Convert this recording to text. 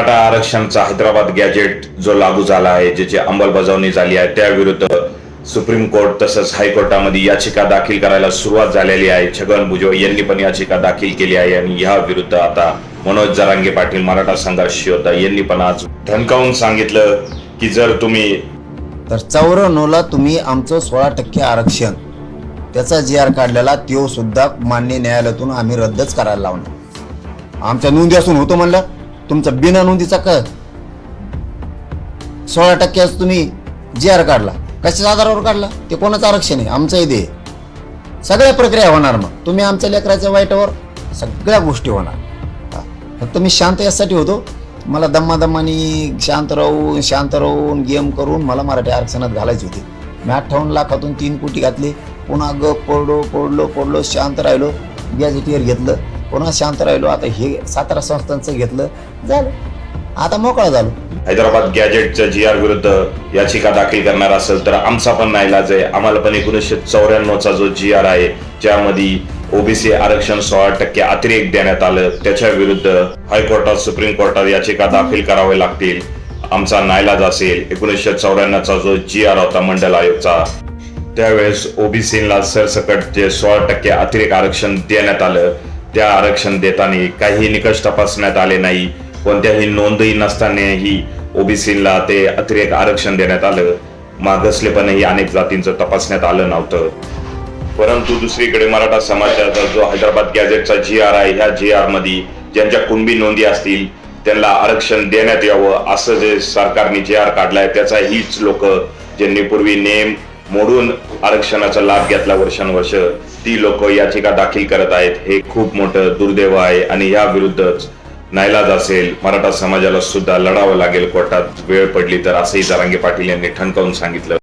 Maratha आरक्षणचा Hyderabad gadget जो लागू झाला आहे ज्याची अंमलबजावणी झाली आहे त्याविरुद्ध सुप्रीम कोर्ट तसंच हायकोर्टामध्ये याचिका दाखल करायला सुरुवात झालेली आहे. छगन भुजबळ यांनी पण याचिका दाखल केली आहे आणि या विरुद्ध आता मनोज जरांगे पाटील मराठा संघर्ष योद्धा यांनी पण आज धमकावून सांगितलं की जर तुम्ही तर चौऱ्याण्णवला तुम्ही आमचं सोळा टक्के आरक्षण त्याचा जी आर काढलेला तो सुद्धा मान्य न्यायालयातून आम्ही रद्दच करायला लावणार. आमच्या नोंदी असून होतो म्हणलं. तुमचा बिना नोंदीचा क सोळा टक्क्याच तुम्ही जी आर काढला. कशाच्या आधारावर काढला? ते कोणाचं आरक्षण आहे? आमचं इथे सगळ्या प्रक्रिया होणार मग. तुम्ही आमच्या लेकराच्या वाईटावर सगळ्या गोष्टी होणार. फक्त मी शांत यासाठी होतो. मला दम्मादम्मानी शांत राहून शांत राहून गेम करून मला मराठी आरक्षणात घालायचे होते. मी अठ्ठावन्न लाखातून तीन कोटी घातली. पुन्हा ग पडलो पडलो पडलो शांत राहिलो. गॅजेटियर घेतलं. पुन्हा शांत राहिलो. आता हे सातारा संस्थांचं घेतलं झालं. आता मोकळा झालो. हैदराबाद गॅजेटच्या जी आर विरुद्ध याचिका दाखल करणार असेल तर आमचा पण नाईलाज आहे. आम्हाला पण एकोणीसशे चौऱ्याण्णवचा जो जी आर आहे ज्यामध्ये ओबीसी आरक्षण सोळा टक्के अतिरेक देण्यात आलं. त्याच्या विरुद्ध हायकोर्टात सुप्रीम कोर्टात याचिका दाखल करावे लागतील. आमचा नाईलाज असेल. एकोणीसशे चौऱ्याण्णवचा जो जी आर होता मंडल आयोगचा त्यावेळेस ओबीसीला सरसकट जे सोळा टक्के अतिरेक आरक्षण देण्यात आलं. त्या आरक्षण देताना काही निकष तपासण्यात आले नाही. कोणत्याही नोंदही नसतानाही ओबीसीला ते अतिरेक आरक्षण देण्यात आलं. मागासलेपणही अनेक जातींचं तपासण्यात आलं नव्हतं. परंतु दुसरीकडे मराठा समाजाचा जो हैदराबाद गॅझेटचा जी आर आहे ह्या जी आरमध्ये ज्यांच्या कुणबी नोंदी असतील त्यांना आरक्षण देण्यात यावं असं जे सरकारने जी आर काढलाय त्याचा हीच लोक ज्यांनी पूर्वी नेम मोडून आरक्षणाचा लाभ घेतला वर्षानुवर्ष. ती लोक याचिका दाखल करत आहेत. हे खूप मोठं दुर्दैव आहे आणि या विरुद्धच नाईलाज असेल मराठा समाजाला सुद्धा लढावं लागेल कोर्टात. वेळ पडली तर असंही जारांगे पाटील यांनी ठणकावून सांगितलं.